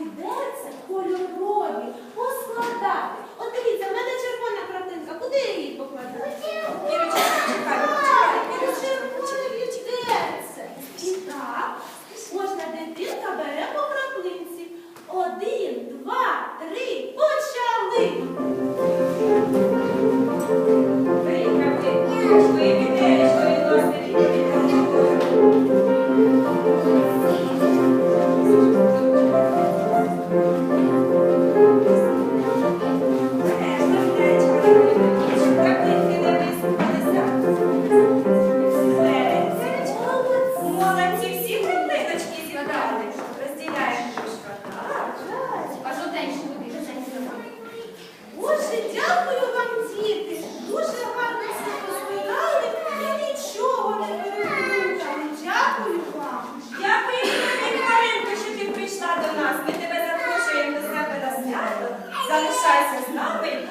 прийдеться кольорові поскладати. От дивіться, в мене червона картинка. Куди я її покладу? Вірочка, чекай, йдеться. І так, кожна дитинка бере по краплинці. Один, два, три, почали. Вийшли, відійшли, відносили. sunshine has is been